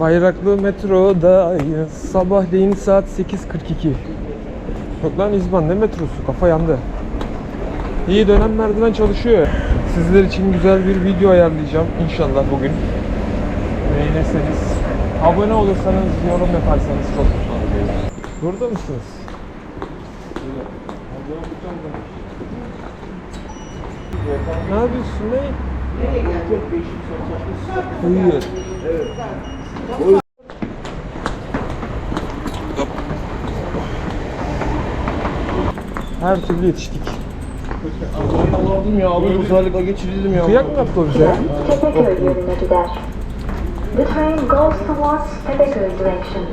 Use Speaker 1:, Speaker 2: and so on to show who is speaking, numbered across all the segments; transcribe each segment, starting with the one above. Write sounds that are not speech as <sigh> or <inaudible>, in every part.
Speaker 1: Bayraklı metrodayız. Sabahleyin saat 8.42. Yok lan İzban ne metrosu? Kafa yandı. İyi dönem merdiven çalışıyor. Sizler için güzel bir video ayarlayacağım inşallah bugün. Beğenirseniz, abone olursanız, yorum yaparsanız çok mutlu olurum. Burada mısınız? Ne yapıyorsun ne? Uyuyor. Her türlü yetiştik.
Speaker 2: Aldım ya, aldım uzaylıkla geçirildim ya.
Speaker 1: Kıyak mı yaptı o bize.
Speaker 3: The train goes towards Tepeköy direction.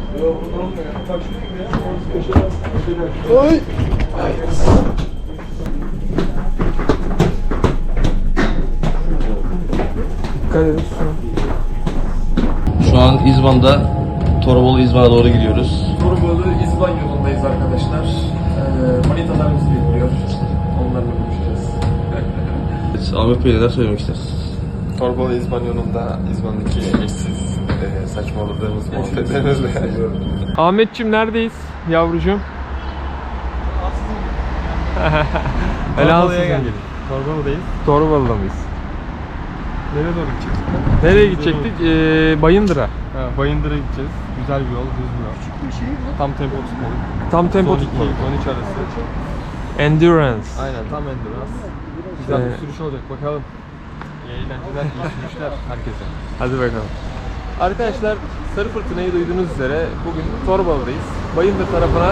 Speaker 2: Ay!
Speaker 1: Dikkat edin
Speaker 2: İzban'da, Torbalı İzban'a doğru gidiyoruz.
Speaker 1: Torbalı İzban yolundayız arkadaşlar. Ee, manitalarımız bekliyor. Onlarla buluşacağız.
Speaker 2: Evet, Ahmet Bey neler söylemek istersiniz?
Speaker 4: Torbalı İzban yolunda İzban'daki eşsiz e, saçmaladığımız muhabbetlerimizle
Speaker 1: Ahmetçim neredeyiz yavrucuğum? Öyle ansızın gelin.
Speaker 4: Torbalı'dayız.
Speaker 1: Torbalı'da mıyız?
Speaker 4: Nereye doğru gidecektik?
Speaker 1: Nereye gidecektik? Ee, Bayındır'a.
Speaker 4: Ha, Bayındır'a gideceğiz. Güzel bir yol, düz bir yol. Tam tempo tutmalık.
Speaker 1: Tam tempo
Speaker 4: Son iki,
Speaker 1: tutmalık.
Speaker 4: son üç arası.
Speaker 1: Endurance.
Speaker 4: Aynen tam endurance. Güzel
Speaker 1: Ee,
Speaker 4: bir sürüş olacak bakalım. İyi eğlenceler, iyi sürüşler herkese.
Speaker 1: Hadi bakalım. Arkadaşlar Sarı Fırtına'yı duyduğunuz üzere bugün Torbalı'dayız. Bayındır tarafına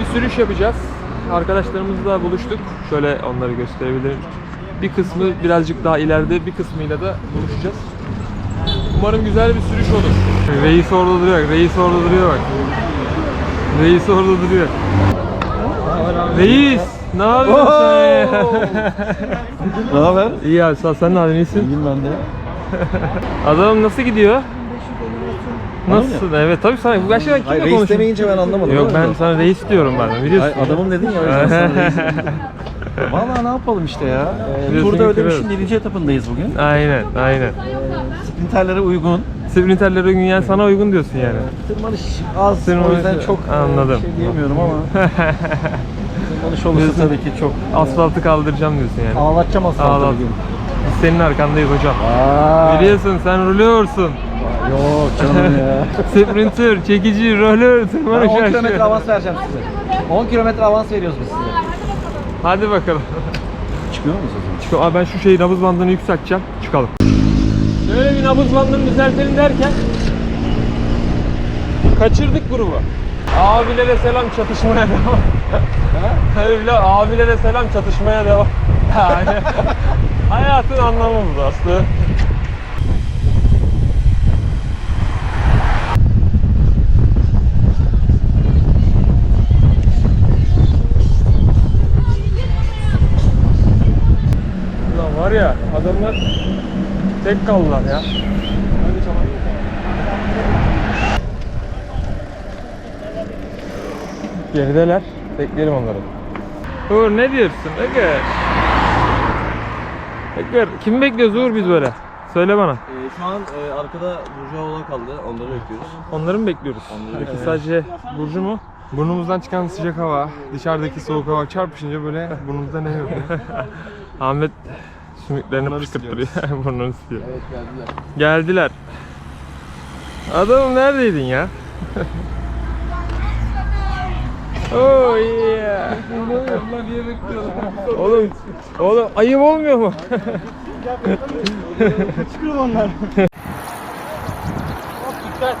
Speaker 1: bir sürüş yapacağız. Arkadaşlarımızla buluştuk. Şöyle onları gösterebilirim. Bir kısmı birazcık daha ileride, bir kısmıyla da buluşacağız. Umarım güzel bir sürüş olur. Reis orada duruyor. Reis orada duruyor bak. Reis orada duruyor. Reis! Ne yapıyorsun sen?
Speaker 2: Ne haber?
Speaker 1: İyi abi sağ ol. sen ne yapıyorsun? İyisin?
Speaker 2: İyiyim ben de.
Speaker 1: Adam nasıl gidiyor? Nasıl? Evet tabii sana bu gerçekten kimle
Speaker 2: Hayır reis
Speaker 1: konuşuyorsun?
Speaker 2: demeyince ben anlamadım.
Speaker 1: Yok ben sana reis diyorum ben biliyorsun.
Speaker 2: Ay, adamım dedin ya o yüzden sana <laughs> reis. <laughs> Valla ne yapalım işte ya. Ee, Turda Ödemiş'in
Speaker 1: biraz-
Speaker 2: 7. etapındayız bugün.
Speaker 1: Aynen aynen.
Speaker 2: Sprinterlere uygun.
Speaker 1: Sprinterlere uygun yani sana uygun diyorsun yani.
Speaker 2: Tırmanış az
Speaker 1: Tırmanış-
Speaker 2: o yüzden çok e,
Speaker 1: Anladım.
Speaker 2: şey diyemiyorum ama. <laughs> Tırmanış olursa tabii ki çok.
Speaker 1: Asfaltı kaldıracağım diyorsun yani.
Speaker 2: Ağlatacağım asfaltı
Speaker 1: Ağlat.
Speaker 2: bugün.
Speaker 1: Biz senin arkandayız hocam.
Speaker 2: Aa,
Speaker 1: Biliyorsun sen roluyorsun.
Speaker 2: Yok canım ya. <laughs>
Speaker 1: Sprinter, çekici, roller,
Speaker 2: Ben
Speaker 1: tırmanış
Speaker 2: 10
Speaker 1: aşağı.
Speaker 2: kilometre avans vereceğim size. 10 kilometre avans veriyoruz biz size.
Speaker 1: Hadi bakalım.
Speaker 2: Çıkıyor muyuz o zaman?
Speaker 1: Çık- Aa, ben şu şeyi nabız bandını yükselteceğim. Çıkalım. Şöyle bir nabız bandını düzeltelim derken kaçırdık grubu. Abilere <laughs> selam çatışmaya devam. Bile abilere selam çatışmaya devam. Yani hayatın anlamı bu Aslı. Ya adamlar tek kaldılar ya. Gerideler. Bekleyelim onları. Uğur ne diyorsun? Eger. Eger. Kimi bekliyoruz Uğur biz böyle? Söyle bana.
Speaker 2: Ee, şu an e, arkada Burjuva kaldı. Onları bekliyoruz.
Speaker 1: Onları mı bekliyoruz?
Speaker 2: Onları
Speaker 1: Peki sadece Burcu mu? Burnumuzdan çıkan sıcak hava, dışarıdaki soğuk hava çarpışınca böyle burnumuzda ne yok? <laughs> Ahmet Sümüklerini Bunları. Burnunu sıkıyor. <laughs>
Speaker 2: Evet geldiler.
Speaker 1: Geldiler. Adamım neredeydin ya? <laughs> oh yeah. <laughs> oğlum, oğlum ayıp olmuyor mu? Çıkıyor onlar.
Speaker 5: Çok Dikkat.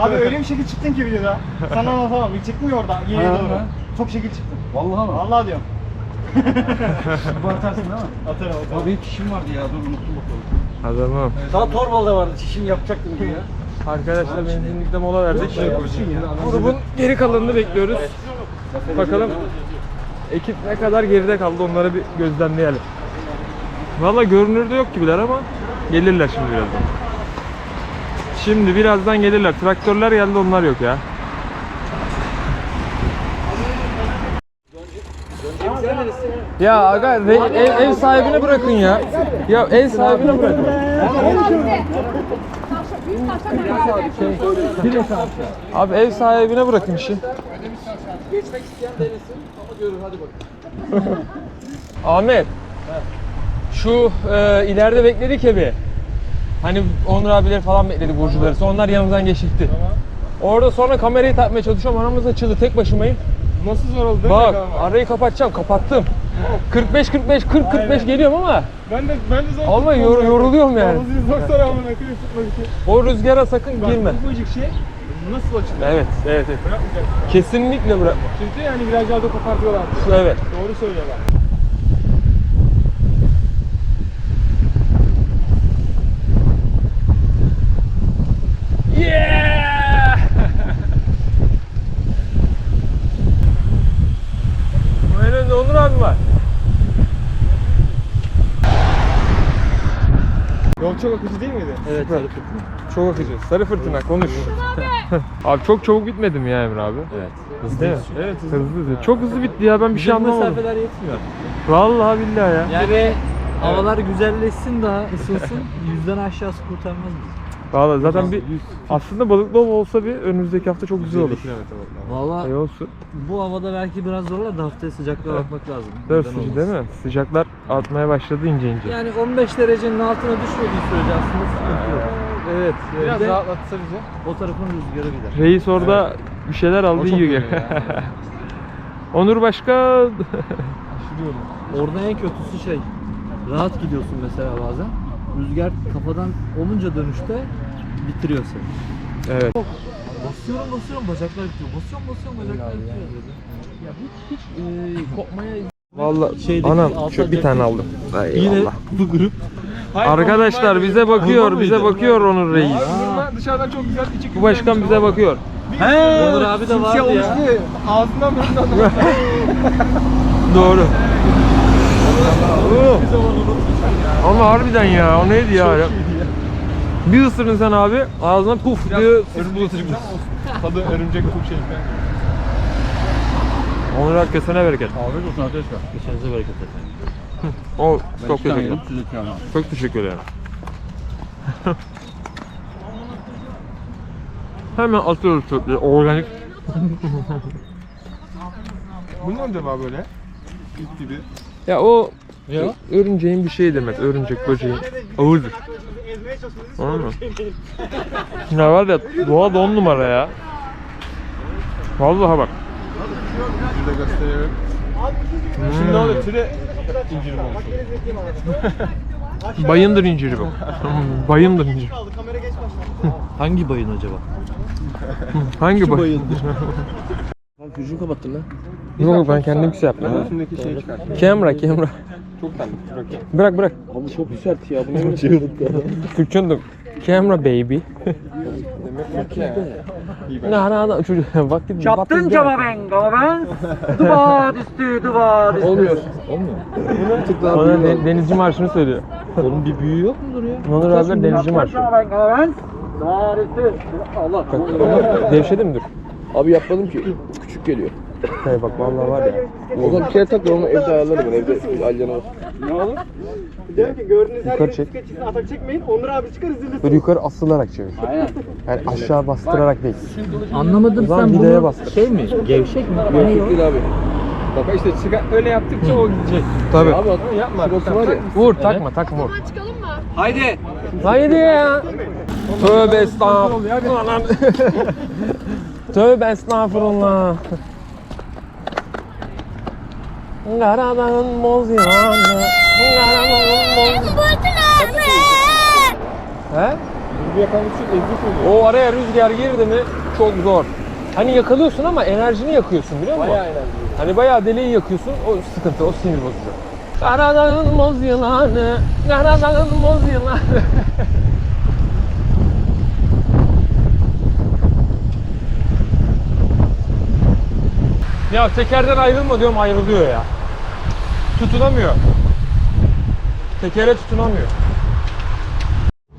Speaker 5: Abi öyle bir şekil çıktın ki videoda. Sana <laughs> anlatamam. Bir çıkmıyor orada. Yine
Speaker 2: Ha,
Speaker 5: doğru. Çok şekil çıktın.
Speaker 2: Vallahi mı?
Speaker 5: Vallahi diyorum. <laughs>
Speaker 2: Bu atarsın değil mi?
Speaker 5: Atarım atarım.
Speaker 2: Abi çişim vardı ya dur unuttum bakalım.
Speaker 1: Adamım.
Speaker 2: Daha Torbalı'da vardı çişim yapacaktım diye ya.
Speaker 1: Arkadaşlar benzinlikte mola verdik.
Speaker 2: Ya.
Speaker 1: Grubun geri kalanını bekliyoruz. Bakalım ekip ne kadar geride kaldı onları bir gözlemleyelim. Valla görünürde yok gibiler ama gelirler şimdi birazdan. Şimdi birazdan gelirler. Traktörler geldi onlar yok ya. Ya aga ev, ev sahibine bırakın ya. Ya ev sahibine bırakın. Abi ev sahibine bırakın işi.
Speaker 2: Geçmek isteyen denesin ama görür hadi bakalım.
Speaker 1: Ahmet. Şu e, ileride bekledik ya bir. Hani Onur abileri falan bekledi burcuları. Sonra onlar yanımızdan geçti. Orada sonra kamerayı takmaya çalışıyorum. Aramız açıldı. Tek başımayım.
Speaker 5: Nasıl zor oldu?
Speaker 1: Bak arayı kapatacağım. Kapattım. 45 45 40 45 geliyorum ama
Speaker 5: Ben de ben de zor
Speaker 1: ama yor- yoruluyorum yani.
Speaker 5: zor soru amına koyayım tutmak için.
Speaker 1: O rüzgara sakın girme.
Speaker 5: Ufacık şey nasıl açılır?
Speaker 1: Evet, evet, evet.
Speaker 5: Bırakmayacak.
Speaker 1: Kesinlikle bırak.
Speaker 5: Çünkü yani virajlarda kopartıyorlar.
Speaker 1: Evet.
Speaker 5: Doğru söylüyorlar.
Speaker 1: Yeah! Bu önünde Onur abi var.
Speaker 5: Yol çok akıcı değil miydi?
Speaker 1: Evet, Çok akıcı. Sarı fırtına konuş. <laughs> abi çok çabuk bitmedi mi ya Emre abi?
Speaker 2: Evet.
Speaker 1: Hızlı Değil mi? Evet hızlı. hızlı. Çok hızlı bitti ya ben bir şey anlamadım.
Speaker 6: mesafeler yetmiyor.
Speaker 1: Vallahi billahi ya.
Speaker 6: Yani havalar güzelleşsin daha ısınsın yüzden aşağısı kurtarmaz bizi.
Speaker 1: Vallahi zaten bir aslında balıklı olsa bir önümüzdeki hafta çok güzel olur.
Speaker 6: Valla
Speaker 1: İyi olsun.
Speaker 6: bu havada belki biraz zorlar da haftaya sıcaklığa bakmak lazım.
Speaker 1: Dört
Speaker 6: Neden
Speaker 1: sıcak değil mi? Sıcaklar artmaya başladı ince ince.
Speaker 6: Yani 15 derecenin altına düşmediği sürece aslında sıkıntı yok.
Speaker 1: Evet.
Speaker 5: Biraz
Speaker 6: de-
Speaker 5: rahatlatsa bizi.
Speaker 6: O tarafın rüzgarı gider.
Speaker 1: Reis orada bir şeyler aldı
Speaker 5: çok
Speaker 1: yiyor.
Speaker 5: iyi ya. <laughs>
Speaker 1: Onur başka
Speaker 6: Orada en kötüsü şey rahat gidiyorsun mesela bazen. Rüzgar kafadan olunca dönüşte bitiriyor seni.
Speaker 1: Evet.
Speaker 6: Basıyorum basıyorum bacaklar bitiyor. Basıyorum basıyorum bacaklar bitiyor. Ya hiç hiç e, kopmaya
Speaker 1: Vallahi
Speaker 6: Şeydeki
Speaker 1: anam
Speaker 6: altta
Speaker 1: şu bir tane aldım.
Speaker 6: Yine
Speaker 1: Eyvallah.
Speaker 6: bu grup
Speaker 1: Arkadaşlar bize bakıyor, bize bakıyor Onur Reis.
Speaker 5: Bunlar dışarıdan çok güzel içi
Speaker 1: Bu başkan bize bakıyor.
Speaker 6: Onur abi de vardı ya.
Speaker 5: Ağzından burnundan. <laughs>
Speaker 1: Doğru. Ama harbiden ya o neydi ya? Bir ısırın sen abi ağzına puf diye sis bulutu çıkmış.
Speaker 5: Tadı örümcek kum şey falan.
Speaker 1: Onur herkesine bereket.
Speaker 2: Afiyet olsun arkadaşlar.
Speaker 6: Geçenize bereket efendim.
Speaker 1: O çok teşekkür
Speaker 2: tane.
Speaker 1: Çok teşekkür ederim. <laughs> Hemen atıyoruz çöpleri. Organik.
Speaker 5: Bu ne acaba böyle? İlk gibi.
Speaker 1: Ya o örümceğin bir şeyi demek. Örümcek böceğin. Ağırdır. Anladın mı? Ya var ya doğa da on numara ya. Vallahi bak.
Speaker 5: Bir de gösterelim. Şimdi ne oluyor? Türe incirim olmuş. <laughs>
Speaker 1: Bayındır inciri bu. <laughs> Bayındır inciri.
Speaker 5: Kamera geç başladı.
Speaker 6: Hangi bayın acaba? <laughs>
Speaker 1: Bay?
Speaker 2: Füzünü kapattın lan.
Speaker 1: Yok ben kendim şey yaptım.
Speaker 5: Üstündeki şey çıkarttım.
Speaker 1: Kamera kamera.
Speaker 5: Çok tanıdık. Bırak ya.
Speaker 1: Bırak bırak.
Speaker 2: Abi çok sert ya. Bu ne şey
Speaker 1: Türkçündüm. Camera baby.
Speaker 5: Demek ki ya. Ben.
Speaker 1: Na na na çocuk <laughs> bak gidin.
Speaker 6: Çaptın cama ben ben. Duvar üstü duvar üstü.
Speaker 2: Olmuyor. Olmuyor.
Speaker 1: Ona de- denizci marşını söylüyor.
Speaker 6: Onun bir büyüğü yok mudur ya?
Speaker 1: Onur abiler denizci marşı.
Speaker 6: ben ben. Duvar üstü. Allah.
Speaker 1: Devşedi midir?
Speaker 2: Abi yapmadım ki. Küçük geliyor.
Speaker 1: Hey bak vallahi var ya.
Speaker 2: O zaman bir kere tak da onu evde ayarlarım ben. Evde alyana var.
Speaker 5: Ne olur? Diyorum ki gördüğünüz her
Speaker 1: Yukarı
Speaker 5: yere
Speaker 1: çek.
Speaker 5: çıksın atak çekmeyin. Onur abi çıkar üzülürsün.
Speaker 1: Böyle yukarı asılarak çevir. Yani aşağı bastırarak değil.
Speaker 6: Anlamadım
Speaker 1: zaman
Speaker 6: sen
Speaker 1: vidaya
Speaker 6: bunu
Speaker 1: bastır.
Speaker 6: şey mi? Gevşek mi? Ne o?
Speaker 1: abi. Bak işte çıkar, öyle yaptıkça o gidecek. Tabii. Abi yapma. var ya. Vur takma takma vur.
Speaker 7: Çıkalım mı?
Speaker 6: Haydi.
Speaker 1: Haydi ya. Tövbe estağfurullah. <laughs> Tövbe estağfurullah. Karadağın boz yılanı. Karadağın boz He? O araya rüzgar girdi mi çok zor. Hani yakalıyorsun ama enerjini yakıyorsun biliyor musun?
Speaker 5: Bayağı enerji.
Speaker 1: Hani bayağı deliği yakıyorsun o sıkıntı o sinir bozucu. Karadağın boz yılanı, Karadağın boz yılanı. <laughs> ya tekerden ayrılma diyorum ayrılıyor ya. Tutunamıyor. Tekere tutunamıyor.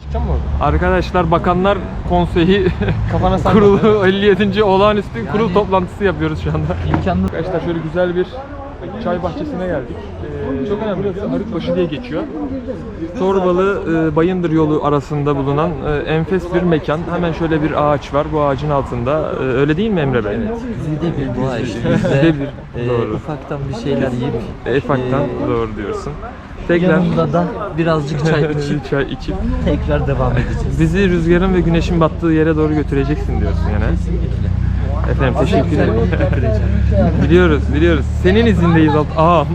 Speaker 5: Çıkacağım mı?
Speaker 1: Arkadaşlar Bakanlar Konseyi <laughs>
Speaker 5: Kafana sen
Speaker 1: kurulu 57. olağanüstü kurul toplantısı yapıyoruz şu anda.
Speaker 6: İmkanlı.
Speaker 1: Arkadaşlar şöyle güzel bir çay bahçesine geldik. Ee, çok önemli. Arıkbaşı diye geçiyor. Torbalı e, Bayındır yolu arasında bulunan e, enfes bir mekan. Hemen şöyle bir ağaç var. Bu ağacın altında. E, öyle değil mi Emre Bey?
Speaker 6: Bizde bir dua işte.
Speaker 1: Bizde bir,
Speaker 6: e,
Speaker 1: doğru.
Speaker 6: ufaktan bir şeyler yiyip
Speaker 1: Efaktan
Speaker 6: e,
Speaker 1: doğru diyorsun. Tekrar
Speaker 6: yanında da birazcık çay içip <laughs>
Speaker 1: çay içip
Speaker 6: tekrar devam edeceğiz.
Speaker 1: bizi rüzgarın ve güneşin battığı yere doğru götüreceksin diyorsun yani. Efendim teşekkür ederim. biliyoruz, biliyoruz. Senin izindeyiz alt. Ağam.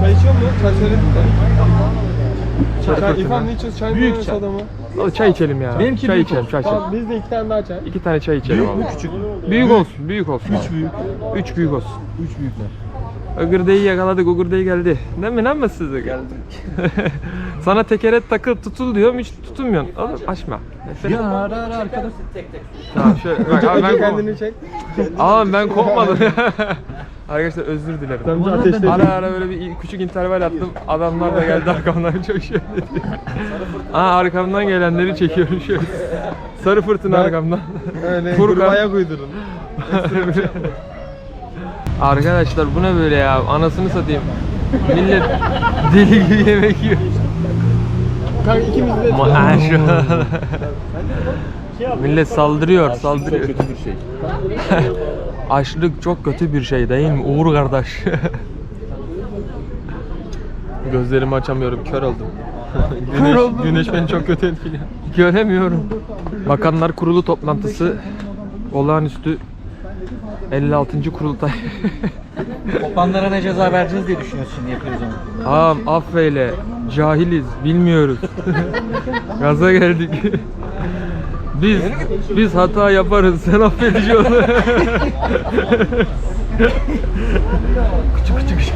Speaker 5: Çay içiyor mu? Çay söyledim.
Speaker 1: Çay
Speaker 5: Çay. İrfan ne içiyorsun? Çay?
Speaker 6: Büyük
Speaker 5: Büyük
Speaker 6: çay.
Speaker 5: soda mı?
Speaker 1: Al, çay içelim ya.
Speaker 6: Benimki
Speaker 1: çay
Speaker 6: büyük
Speaker 1: içelim, çay içelim.
Speaker 5: Tamam biz de iki tane daha çay.
Speaker 1: İki tane çay içelim
Speaker 6: Büyük mü
Speaker 1: abi.
Speaker 6: küçük?
Speaker 1: Büyük olsun, büyük olsun. Üç büyük. Üç büyük olsun.
Speaker 6: Üç büyükler.
Speaker 1: Ögürdeyi yakaladık, ögürdeyi geldi. Değil mi? Ne mi size geldi? <laughs> Sana tekere takıl tutul diyorum, hiç tutunmuyorsun. Oğlum açma.
Speaker 6: Ya ara ara arkadaş.
Speaker 1: Tamam şöyle. Bak, abi ben kendini...
Speaker 5: çek.
Speaker 1: Aa ben kopmadım. <laughs> <laughs> Arkadaşlar özür dilerim.
Speaker 5: Sen bir
Speaker 6: Bana
Speaker 5: ateşle.
Speaker 6: ben-
Speaker 1: Ara ara böyle bir küçük interval attım. Adamlar da geldi arkamdan çok şey dedi. Aa arkamdan gelenleri çekiyorum şöyle. Sarı fırtına arkamdan.
Speaker 5: Öyle
Speaker 1: Furkan.
Speaker 5: gruba ayak uydurun.
Speaker 1: Arkadaşlar bu ne böyle ya? Anasını satayım. Millet deli gibi yemek yiyor.
Speaker 5: Kanka ikimiz de
Speaker 1: Maşallah. Millet saldırıyor, saldırıyor.
Speaker 6: kötü bir şey. <laughs>
Speaker 1: Açlık çok kötü bir şey değil mi Uğur kardeş? <laughs> Gözlerimi açamıyorum, kör oldum. <laughs> güneş, güneş beni çok kötü etkiliyor. Göremiyorum. Bakanlar Kurulu toplantısı olağanüstü 56. kurultay. <laughs>
Speaker 6: Kopanlara ne ceza vereceğiz diye düşünüyorsun yapıyoruz onu.
Speaker 1: Ağam affeyle, cahiliz, bilmiyoruz. <laughs> Gaza geldik. Biz biz hata yaparız, sen affedici ol. küçük <laughs> küçük küçük.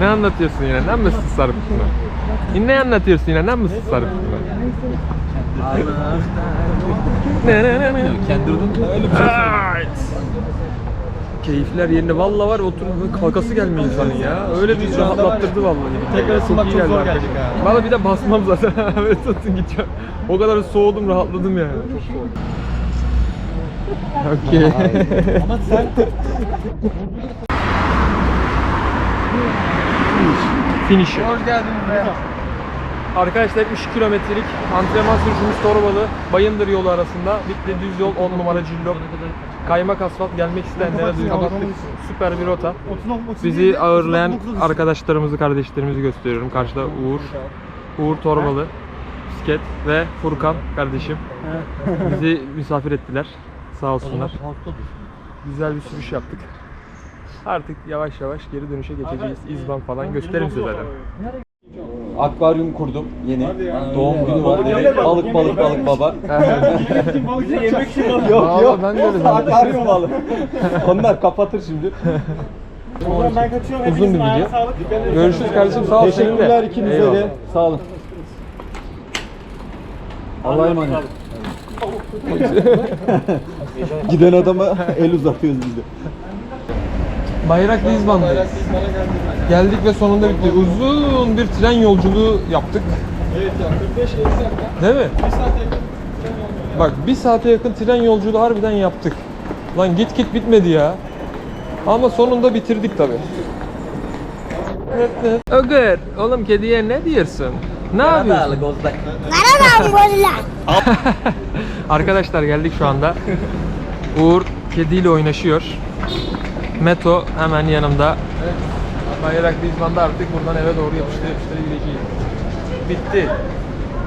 Speaker 1: ne anlatıyorsun yine? Ne mısın sarı fırtına? Ne anlatıyorsun yine? Ne mısın sarı fırtına? Ne ne ne ne?
Speaker 6: Kendi durdun öyle bir
Speaker 1: Evet. Keyifler yerine valla var oturup kalkası gelmiyor insanın ya. Öyle bir rahatlattırdı vallahi.
Speaker 5: Tekrar ısınmak çok zor gelecek ha.
Speaker 1: Valla bir de basmam zaten. <laughs> Böyle tutun gideceğim. O kadar soğudum rahatladım yani. Çok soğudum. Okey.
Speaker 5: Ama sen <laughs>
Speaker 1: Finisher.
Speaker 5: hoş geldin buraya.
Speaker 1: Arkadaşlar 3 kilometrelik antrenman sürüşümüz Torbalı, Bayındır yolu arasında. Bitti düz yol 10 numara cillop. Kaymak asfalt gelmek isteyenlere duyurulur. Süper bir rota. Bizi ağırlayan arkadaşlarımızı, kardeşlerimizi gösteriyorum. Karşıda Uğur, Uğur Torbalı, Bisiklet ve Furkan kardeşim. Bizi misafir ettiler. Sağ olsunlar. Güzel bir sürüş yaptık. Artık yavaş yavaş geri dönüşe geçeceğiz. İzban falan gösteririm size zaten.
Speaker 2: Akvaryum kurdum yeni. Doğum günü var. Evet, balık balık balık baba.
Speaker 5: Bize yemek için var.
Speaker 2: yok yok.
Speaker 1: ben de öyle zannettim.
Speaker 2: Akvaryum balık. Onlar kapatır şimdi.
Speaker 5: Ben kaçıyorum.
Speaker 1: Uzun bir video. Görüşürüz kardeşim. Sağ ol senin de.
Speaker 2: Teşekkürler ikinize
Speaker 1: Eyvallah.
Speaker 2: de. Sağ olun. Allah'a emanet. Giden adama el uzatıyoruz biz de.
Speaker 1: Bayraklı İzban'dayız. Geldik ve sonunda bitti. Uzun bir tren yolculuğu yaptık.
Speaker 5: Evet ya 45 50 dakika.
Speaker 1: Değil mi?
Speaker 5: Bir saat yakın.
Speaker 1: Bak bir saate yakın tren yolculuğu harbiden yaptık. Lan git git bitmedi ya. Ama sonunda bitirdik tabi. Ögür, oğlum kediye ne diyorsun? Ne yapıyorsun? <laughs> Arkadaşlar geldik şu anda. Uğur kediyle oynaşıyor. Meto hemen yanımda. Evet. Bayraklı İzban'da artık buradan eve doğru yapıştı yapıştı gideceğiz. Bitti.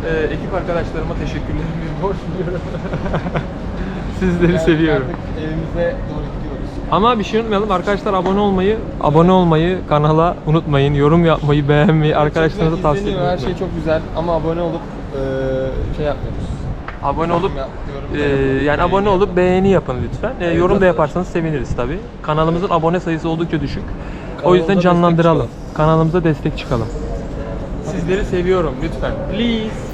Speaker 1: Ee, ekip arkadaşlarıma teşekkürlerimi <laughs> borçluyum. <laughs> Sizleri seviyorum.
Speaker 5: Artık evimize doğru gidiyoruz.
Speaker 1: Ama bir şey unutmayalım arkadaşlar abone olmayı, abone olmayı, kanala unutmayın, yorum yapmayı, beğenmeyi, arkadaşlarınıza tavsiye etmeyi
Speaker 5: Her şey çok güzel ama abone olup şey yapmıyoruz.
Speaker 1: Abone olup e, yani abone olup beğeni yapın lütfen. E, yorum da yaparsanız seviniriz tabi. Kanalımızın abone sayısı oldukça düşük. o yüzden canlandıralım. Kanalımıza destek çıkalım. Sizleri seviyorum lütfen. Please.